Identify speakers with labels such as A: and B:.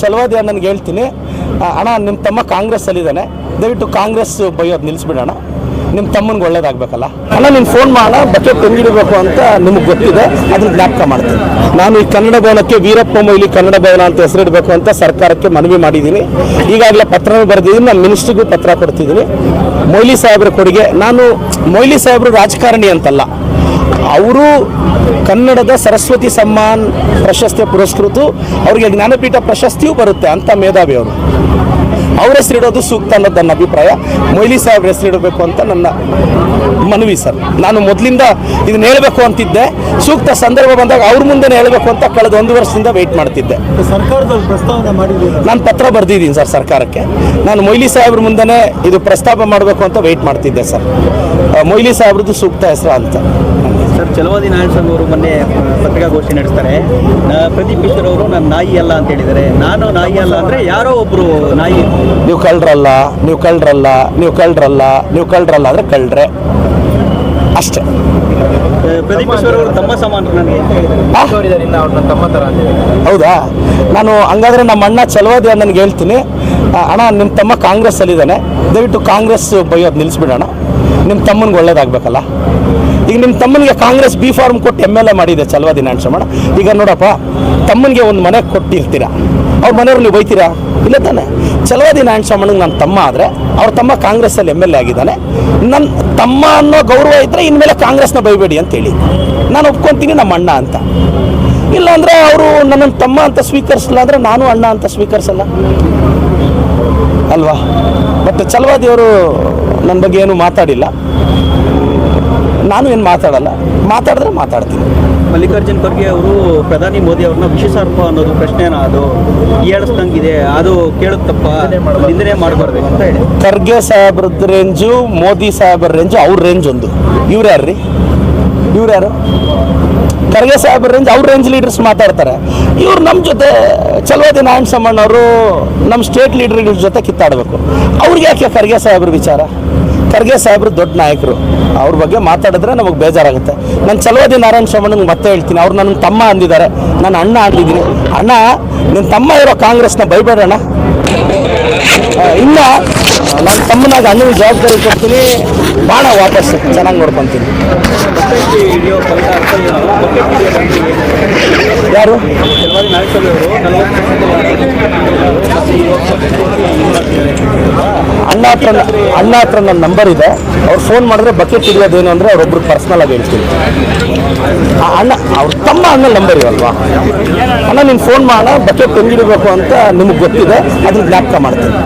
A: ಚಲವಾದಿ ಅಣ್ಣನಿಗೆ ಹೇಳ್ತೀನಿ. ಅಣ್ಣ ನಿಮ್ಮ ತಮ್ಮ ಕಾಂಗ್ರೆಸ್ಸಲ್ಲಿದ್ದಾನೆ. ದಯವಿಟ್ಟು ಕಾಂಗ್ರೆಸ್ ಬೈಯೋದು ನಿಲ್ಲಿಸ್ಬಿಡೋಣ ನಿಮ್ಮ ತಮ್ಮನಿಗೆ ಒಳ್ಳೇದಾಗಬೇಕಲ್ಲ. ಅಣ್ಣ, ನೀನು ಫೋನ್ ಮಾಡೋಣ ಬಕೆಟ್ ತಂಗಿಡಬೇಕು ಅಂತ ನಿಮಗೆ ಗೊತ್ತಿದೆ. ಅದನ್ನ ಜ್ಞಾಪಕ ಮಾಡ್ತೀನಿ. ನಾನು ಈ ಕನ್ನಡ ಭವನಕ್ಕೆ ವೀರಪ್ಪ ಮೊಯ್ಲಿ ಕನ್ನಡ ಭವನ ಅಂತ ಹೆಸರಿಡಬೇಕು ಅಂತ ಸರ್ಕಾರಕ್ಕೆ ಮನವಿ ಮಾಡಿದ್ದೀನಿ. ಈಗಾಗಲೇ ಪತ್ರನೂ ಬರೆದಿದ್ದೀನಿ. ನಾನು ಮಿನಿಸ್ಟ್ರಿಗೂ ಪತ್ರ ಕೊಡ್ತಿದ್ದೀನಿ. ಮೊಯ್ಲಿ ಸಾಹೇಬ್ರ ಕೊಡುಗೆ. ನಾನು ಮೊಯ್ಲಿ ಸಾಹೇಬರು ರಾಜಕಾರಣಿ ಅಂತಲ್ಲ. ಅವರು ಕನ್ನಡದ ಸರಸ್ವತಿ ಸಮ್ಮಾನ್ ಪ್ರಶಸ್ತಿ ಪುರಸ್ಕೃತು ಅವರಿಗೆ ಜ್ಞಾನಪೀಠ ಪ್ರಶಸ್ತಿಯೂ ಬರುತ್ತೆ ಅಂತ ಮೇಧಾವಿ ಅವರು. ಅವ್ರ ಹೆಸರಿಡೋದು ಸೂಕ್ತ ಅನ್ನೋದು ನನ್ನ ಅಭಿಪ್ರಾಯ. ಮೊಯ್ಲಿ ಸಾಹೇಬ್ರ ಹೆಸರಿಡಬೇಕು ಅಂತ ನನ್ನ ಮನವಿ ಸರ್. ನಾನು ಮೊದಲಿಂದ ಇದನ್ನ ಹೇಳಬೇಕು ಅಂತಿದ್ದೆ. ಸೂಕ್ತ ಸಂದರ್ಭ ಬಂದಾಗ ಅವ್ರ ಮುಂದೆ ಹೇಳಬೇಕು ಅಂತ ಕಳೆದ ಒಂದು ವರ್ಷದಿಂದ ವೆಯ್ಟ್ ಮಾಡ್ತಿದ್ದೆ. ನಾನು ಪತ್ರ ಬರೆದಿದ್ದೀನಿ ಸರ್ ಸರ್ಕಾರಕ್ಕೆ. ನಾನು ಮೊಯ್ಲಿ ಸಾಹೇಬ್ರ ಮುಂದೆ ಇದು ಪ್ರಸ್ತಾಪ ಮಾಡಬೇಕು ಅಂತ ವೆಯ್ಟ್ ಮಾಡ್ತಿದ್ದೆ ಸರ್. ಮೊಯ್ಲಿ ಸಾಹೇಬ್ರದ್ದು ಸೂಕ್ತ ಹೆಸರು ಅಂತ.
B: ಸರ್ ಚಲವಾದಿ ನಾರಾಯಣಸ್ವಾಮಿ ಅವರು ಮೊನ್ನೆ ಪತ್ರಿಕಾಗೋಷ್ಠಿ ನಡೆಸ್ತಾರೆ. ಪ್ರದೀಪ್ ಈಶ್ವರ್ ಅವರು ನಾನು ನಾಯಿ ಅಲ್ಲ ಅಂತ ಹೇಳಿದ್ದಾರೆ. ನಾನು ನಾಯಿ ಅಲ್ಲ ಅಂದ್ರೆ ಯಾರೋ ಒಬ್ರು ನಾಯಿ.
A: ನೀವು ಕಳ್ಳರಲ್ಲ ನೀವು ಕಳ್ಳರಲ್ಲ ನೀವು ಕಳ್ಳರಲ್ಲ ನೀವು ಕಳ್ಳರಲ್ಲ ಅಂದರೆ ಕಳ್ರೆ. ಅಷ್ಟೇ.
B: ಪ್ರದೀಪ್ ಈಶ್ವರ್ ಅವರು ತಮ್ಮ ಅಂತ?
A: ಹೌದಾ? ನಾನು ಹಂಗಾದ್ರೆ ನಮ್ಮ ಅಣ್ಣ ಚಲವಾದಿ ನನ್ಗೆ ಹೇಳ್ತೀನಿ. ಅಣ್ಣ ನಿಮ್ಮ ತಮ್ಮ ಕಾಂಗ್ರೆಸ್ಸಲ್ಲಿದ್ದಾನೆ. ದಯವಿಟ್ಟು ಕಾಂಗ್ರೆಸ್ ಬೈಯೋದು ನಿಲ್ಲಿಸ್ಬಿಡೋಣ ನಿಮ್ಮ ತಮ್ಮನಿಗೆ ಒಳ್ಳೇದಾಗಬೇಕಲ್ಲ? ಈಗ ನಿಮ್ಮ ತಮ್ಮನಿಗೆ ಕಾಂಗ್ರೆಸ್ ಬಿ ಫಾರ್ಮ್ ಕೊಟ್ಟು ಎಂ ಎಲ್ ಎ ಮಾಡಿದೆ ಚಲವಾದಿ ನಾರಾಯಣಸ್ವಾಮಣ್ಣ ಈಗ ನೋಡಪ್ಪ, ತಮ್ಮನಿಗೆ ಒಂದು ಮನೆ ಕೊಟ್ಟಿರ್ತೀರಾ? ಅವ್ರ ಮನೆಯವ್ರು ನೀವು ಬೈತೀರಾ? ಇಲ್ಲ ತಾನೆ. ಚಲವಾದಿ ನಾರಾಯಣಸ್ವಾಮಣ್ಣಗೆ ನನ್ನ ತಮ್ಮ ಆದರೆ, ಅವ್ರ ತಮ್ಮ ಕಾಂಗ್ರೆಸ್ಸಲ್ಲಿ ಎಂ ಎಲ್ ಎ ಆಗಿದ್ದಾನೆ. ನನ್ನ ತಮ್ಮ ಅನ್ನೋ ಗೌರವ ಇದ್ದರೆ ಇನ್ಮೇಲೆ ಕಾಂಗ್ರೆಸ್ನ ಬೈಬೇಡಿ ಅಂತೇಳಿ ನಾನು ಒಪ್ಕೊತೀನಿ ನಮ್ಮ ಅಣ್ಣ ಅಂತ. ಇಲ್ಲಾಂದರೆ ಅವರು ನನ್ನನ್ನು ತಮ್ಮ ಅಂತ ಸ್ವೀಕರಿಸಲ್ಲ ಅಂದರೆ ನಾನು ಅಣ್ಣ ಅಂತ ಸ್ವೀಕರಿಸಲ್ಲ. ಅಲ್ವಾ? ಬಟ್ ಚಲವಾದಿಯವರು ನನ್ನ ಬಗ್ಗೆ ಏನು ಮಾತಾಡಿಲ್ಲ. ನಾನು ಏನು ಮಾತಾಡಲ್ಲ. ಮಾತಾಡಿದ್ರೆ ಮಾತಾಡ್ತೀನಿ.
B: ಮಲ್ಲಿಕಾರ್ಜುನ್ ಖರ್ಗೆ ಅವರು ಪ್ರಧಾನಿ ಮೋದಿ ಅವ್ರನ್ನ ವಿಶೇಷಾರ್ಪ ಅನ್ನೋದು ಪ್ರಶ್ನೆನ ಅದು? ಏಳಿಸ್ದಂಗಿದೆ ಅದು ಕೇಳುತ್ತಪ್ಪ. ತಪ್ಪ ನಿಂದನೆ ಮಾಡಬಾರ್ದು ಅಂತ ಹೇಳಿ.
A: ಖರ್ಗೆ ಸಾಹೇಬ್ರದ್ದು ರೇಂಜು ಮೋದಿ ಸಾಹೇಬ್ರ ರೇಂಜು ಅವ್ರ ರೇಂಜ್ ಒಂದು. ಇವ್ರು ಯಾರು ಖರ್ಗೆ ಸಾಹೇಬ್ರ ರೇಂಜ್ ಅವ್ರ ರೇಂಜ್ ಲೀಡರ್ಸ್ ಮಾತಾಡ್ತಾರೆ. ಇವ್ರು ನಮ್ಮ ಜೊತೆ ಚಲವಾದಿ ನಾರಾಯಣ ಸಮ್ಮಣ್ಣವರು ನಮ್ಮ ಸ್ಟೇಟ್ ಲೀಡರ್ ಜೊತೆ ಕಿತ್ತಾಡಬೇಕು. ಅವ್ರಿಗೆ ಯಾಕೆ ಖರ್ಗೆ ಸಾಹೇಬ್ರ ವಿಚಾರ? ಖರ್ಗೆ ಸಾಹೇಬ್ರು ದೊಡ್ಡ ನಾಯಕರು. ಅವ್ರ ಬಗ್ಗೆ ಮಾತಾಡಿದ್ರೆ ನಮಗೆ ಬೇಜಾರಾಗುತ್ತೆ. ನಾನು ಚಲವಾದಿ ನಾರಾಯಣ ಸ್ವಾಮಣ್ಣಂಗೆ ಮತ್ತೆ ಹೇಳ್ತೀನಿ. ಅವ್ರು ನನ್ನ ತಮ್ಮ ಅಂದಿದ್ದಾರೆ. ನನ್ನ ಅಣ್ಣ ಅಂದಿದ್ದೀನಿ. ಅಣ್ಣ ನಿನ್ನ ತಮ್ಮ ಇರೋ ಕಾಂಗ್ರೆಸ್ನ ಬೈಬೇಡಣ್ಣ. ಇನ್ನು ನನ್ನ ತಮ್ಮನಾಗ ಅಣ್ಣನ ಜವಾಬ್ದಾರಿ ಕೊಡ್ತೀನಿ. ಬಾಣ ವಾಪಸ್ ಚೆನ್ನಾಗಿ ನೋಡ್ಕೊತೀನಿ. ಯಾರು? ಅಣ್ಣ ಹತ್ರ ಅಣ್ಣ ಹತ್ರ ನನ್ನ ನಂಬರ್ ಇದೆ. ಅವ್ರು ಫೋನ್ ಮಾಡಿದ್ರೆ ಬಕೆಟ್ ಹಿಡಿಯೋದೇನು ಅಂದರೆ ಅವ್ರೊಬ್ರು ಪರ್ಸ್ನಲ್ ಆಗಿ ಹೇಳ್ತೀನಿ. ಆ ಅಣ್ಣ, ಅವ್ರ ತಮ್ಮ ಅಣ್ಣ ನಂಬರ್ ಇರಲ್ವಾ? ಅಣ್ಣ, ನೀನು ಫೋನ್ ಮಾಡೋಣ ಬಕೆಟ್ ಹೆಂಗಿಡಬೇಕು ಅಂತ ನಿಮಗೆ ಗೊತ್ತಿದೆ ಅದನ್ನ ಜ್ಞಾಪಕ ಮಾಡ್ತೀನಿ.